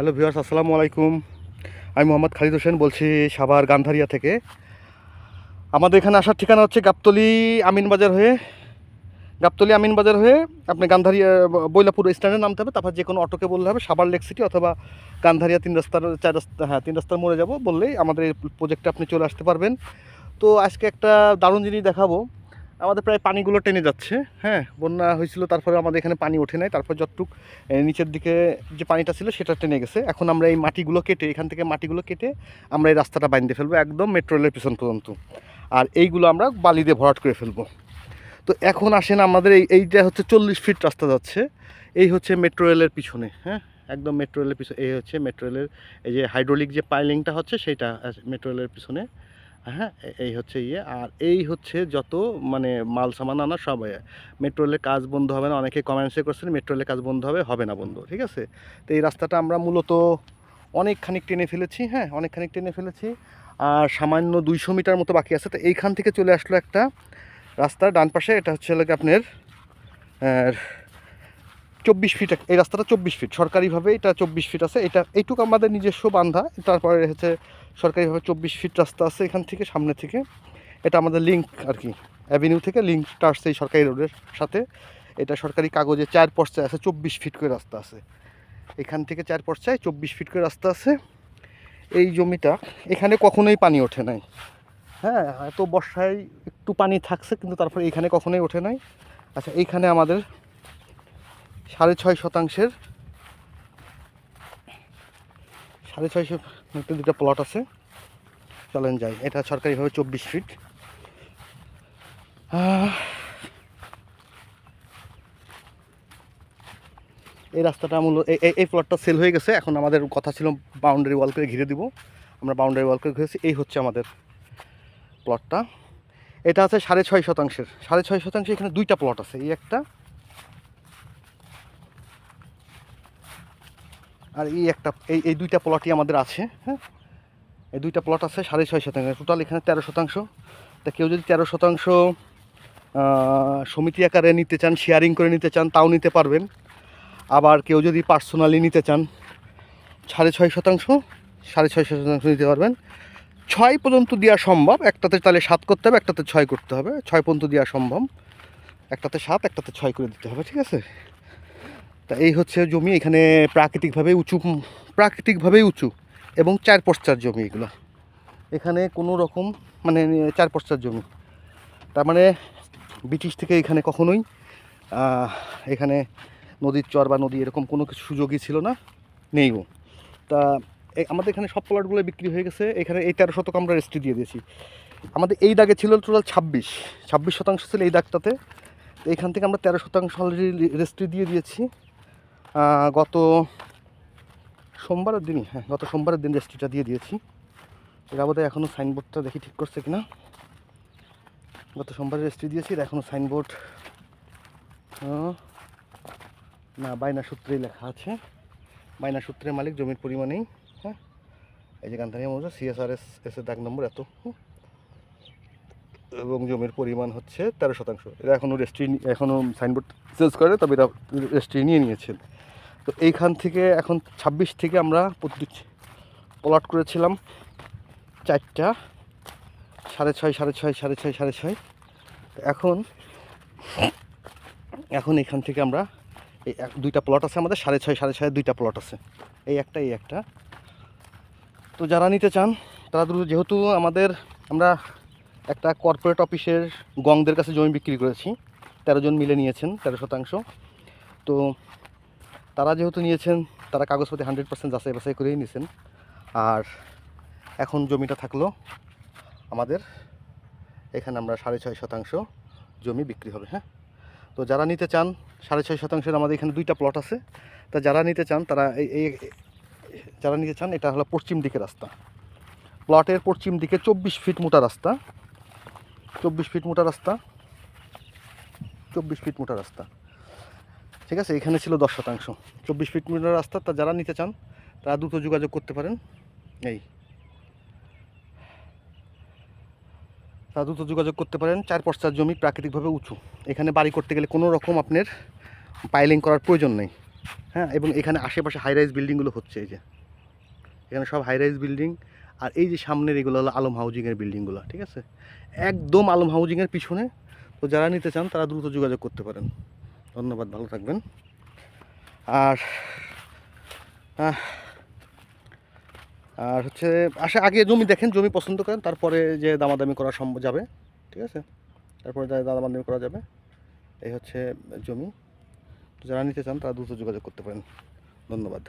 Hello viewers, আসসালামু আলাইকুম। আমি মোহাম্মদ খালিদ হোসেন বলছি সাভার গান্ধারিয়া থেকে। আমাদের এখানে আসার ঠিকানা হচ্ছে গাবতলি আমিনবাজার হয়ে গাবতলি আমিনবাজার হয়ে আপনি গান্ধারিয়া, বৈলাপুর স্ট্যান্ডে নামতে হবে, তারপর যে কোনো অটোকে বললে হবে সাভার লেক সিটি অথবা গান্ধারিয়া তিন রাস্তার, চার রাস্তা হ্যাঁ তিন রাস্তার মোড়ে যাব, বললেই আমাদের এই প্রজেক্টে আপনি চলে আসতে পারবেন। তো আজকে একটা দারুণ জিনিস দেখাবো। আমাদের প্রায় পানিগুলো টেনে যাচ্ছে হ্যাঁ বন্যা হয়েছিল, তারপরে আমাদের এখানে পানি ওঠে নাই, তারপর যতটুক নিচের দিকে যে পানিটা ছিল সেটা টেনে গেছে। এখন আমরা এই মাটিগুলো কেটে, এখান থেকে মাটিগুলো কেটে আমরা এই রাস্তাটা বাঁধতে ফেলব, একদম মেট্রো রেলের পিছন পর্যন্ত। আর এইগুলো আমরা বালি দিয়ে ভরাট করে ফেলব। তো এখন আসেন আমাদের এই, এইটা হচ্ছে চল্লিশ ফিট রাস্তা যাচ্ছে, এই হচ্ছে মেট্রো রেলের পিছনে হ্যাঁ একদম মেট্রো রেলের পিছনে এই হচ্ছে মেট্রো রেলের, এই যে হাইড্রোলিক যে পাইলিংটা হচ্ছে সেইটা মেট্রো রেলের পিছনে। হ্যাঁ এই হচ্ছে ইয়ে। আর এই হচ্ছে যত মানে মাল সামান আনা সব মেট্রো রেলের কাজ বন্ধ হবে না। অনেকে কমেন্টসে করছেন মেট্রো রেলের কাজ বন্ধ হবে হবে না বন্ধ, ঠিক আছে? তো এই রাস্তাটা আমরা মূলত অনেকখানিক টেনে ফেলেছি হ্যাঁ অনেকখানিক টেনে ফেলেছি। আর সামান্য দুইশো মিটার মতো বাকি আছে। তো এইখান থেকে চলে আসলো একটা রাস্তার ডান পাশে। এটা হচ্ছে আপনার চব্বিশ ফিট এই রাস্তাটা চব্বিশ ফিট সরকারিভাবে এটা চব্বিশ ফিট আছে। এটা এইটুকু আমাদের নিজস্ব বান্ধা। তারপরে হচ্ছে সরকারিভাবে চব্বিশ ফিট রাস্তা আছে এখান থেকে, সামনে থেকে। এটা আমাদের লিঙ্ক আর কি। অ্যাভিনিউ থেকে লিঙ্কটা আসছে এই সরকারি রোডের সাথে। এটা সরকারি কাগজে চার পর্চায় আছে, চব্বিশ ফিট করে রাস্তা আছে। এখান থেকে চার পর্চায় চব্বিশ ফিট করে রাস্তা আছে। এই জমিটা এখানে কখনোই পানি ওঠে নাই। হ্যাঁ এত বর্ষায় একটু পানি থাকছে, কিন্তু তারপরে এখানে কখনোই ওঠে নাই। আচ্ছা এইখানে আমাদের সাড়ে ছয় শতাংশের, সাড়ে ছয়শো একটা দুটো প্লট আছে। চলেন যাই, এটা সরকারিভাবে চব্বিশ ফিট এই রাস্তাটা মূল এই প্লটটা সেল হয়ে গেছে। এখন আমাদের কথা ছিল বাউন্ডারি ওয়াল করে ঘিরে দিব। আমরা বাউন্ডারি ওয়াল করে ঘিরেছি। এই হচ্ছে আমাদের প্লটটা এটা আছে সাড়ে ছয় শতাংশের। সাড়ে ছয় শতাংশে এখানে দুইটা প্লট আছে। এই একটা আর এই একটা, এই এই দুইটা প্লটই আমাদের আছে হ্যাঁ? এই দুইটা প্লট আছে সাড়ে ছয় শতাংশ। টোটাল এখানে তেরো শতাংশ। তা কেউ যদি তেরো শতাংশ সমিতি আকারে নিতে চান শেয়ারিং করে নিতে চান, তাও নিতে পারবেন। আবার কেউ যদি পার্সোনালি নিতে চান, সাড়ে ছয় শতাংশ, সাড়ে ছয় শতাংশ নিতে পারবেন। ছয় পর্যন্ত দেওয়া সম্ভব। একটাতে তাহলে সাত করতে হবে, একটাতে ছয় করতে হবে। ছয় পর্যন্ত দেওয়া সম্ভব। একটাতে সাত, একটাতে ছয় করে দিতে হবে, ঠিক আছে? তা এই হচ্ছে জমি, এখানে প্রাকৃতিকভাবে উঁচু প্রাকৃতিকভাবেই উঁচু এবং চার পশ্চার জমি এগুলো। এখানে কোনো রকম মানে চার পশ্চার জমি। তার মানে ব্রিটিশ থেকে এখানে কখনোই এখানে নদীর চর বা নদী এরকম কোনো কিছু সুযোগই ছিল না, নেইও। তা আমাদের এখানে সব প্লটগুলো বিক্রি হয়ে গেছে। এখানে এই তেরো শতক আমরা রেস্ট্রি দিয়ে দিয়েছি। আমাদের এই দাগে ছিল টোটাল ছাব্বিশ। ছাব্বিশ শতাংশ ছিল এই দাগটাতে। এখান থেকে আমরা তেরো শতাংশ অলরেডি রেস্ট্রি দিয়ে দিয়েছি। গত সোমবারের দিনই হ্যাঁ গত সোমবারের দিন রেস্ট্রিটা দিয়ে দিয়েছি। এরা বোধহয় এখনও সাইনবোর্ডটা দেখি ঠিক করছে কিনা। গত সোমবারে রেস্ট্রি দিয়েছি, এরা এখনও সাইনবোর্ড না বাইনা সূত্রেই লেখা আছে। বাইনা সূত্রের মালিক, জমির পরিমাণেই হ্যাঁ। এই যে গান্ধানিয়া মৌজা সিএসআরএস এস এর দাগ নম্বর এত এবং জমির পরিমাণ হচ্ছে তেরো শতাংশ। এরা এখনও রেস্ট্রি এখনও সাইনবোর্ড চেঞ্জ করে, তবে এরা রেস্ট্রি নিয়ে নিয়েছেন তো এইখান থেকে এখন ছাব্বিশ থেকে আমরা প্রতি প্লট করেছিলাম চারটা, সাড়ে ছয় সাড়ে ছয় সাড়ে ছয় সাড়ে ছয়। এখন এখন এখান থেকে আমরা এই এক, দুইটা প্লট আছে আমাদের, সাড়ে ছয় সাড়ে ছয় দুইটা প্লট আছে। এই একটা এই একটা। তো যারা নিতে চান, তারা দ্রুত, যেহেতু আমাদের আমরা একটা কর্পোরেট অফিসের গংদের কাছে জমি বিক্রি করেছি, তেরো জন মিলে নিয়েছেন, তেরো শতাংশ। তো তারা যেহেতু নিয়েছেন, তারা কাগজপত্রে হান্ড্রেড পার্সেন্ট যাচাই বাছাই করেই নিয়েছেন আর এখন জমিটা থাকল আমাদের, এখানে আমরা সাড়ে ছয় শতাংশ জমি বিক্রি হবে হ্যাঁ? তো যারা নিতে চান, সাড়ে ছয় শতাংশের আমাদের এখানে দুইটা প্লট আছে। তা যারা নিতে চান, তারা এই যারা নিতে চান, এটা হলো পশ্চিম দিকে রাস্তা। প্লটের পশ্চিম দিকে চব্বিশ ফিট মোটা রাস্তা। চব্বিশ ফিট মোটা রাস্তা। চব্বিশ ফিট মোটা রাস্তা। ঠিক আছে, এখানে ছিল দশ শতাংশ। চব্বিশ ফিট মিটার রাস্তা, তা যারা নিতে চান, তারা দ্রুত যোগাযোগ করতে পারেন। এই। তারা দ্রুত যোগাযোগ করতে পারেন চার পশ্চার জমি প্রাকৃতিকভাবে উঁচু। এখানে বাড়ি করতে গেলে কোনো রকম আপনার পাইলিং করার প্রয়োজন নেই। হ্যাঁ এবং এখানে আশেপাশে হাই রাইজ বিল্ডিংগুলো হচ্ছে এই যে। এখানে সব হাই রাইজ বিল্ডিং আর এই যে সামনের এগুলো হলো আলম হাউজিংয়ের বিল্ডিংগুলো ঠিক আছে? একদম আলম হাউজিংয়ের পিছনে। তো যারা নিতে চান, তারা দ্রুত যোগাযোগ করতে পারেন। ধন্যবাদ, ভালো থাকবেন। আর আর হচ্ছে, আসে আগে জমি দেখেন, জমি পছন্দ করেন, তারপরে যে দামাদামি করা সম্ভব যাবে, ঠিক আছে? তারপরে দামাদামি করা যাবে, এই হচ্ছে জমি। যারা নিতে চান, তারা দ্রুত যোগাযোগ করতে পারেন। ধন্যবাদ।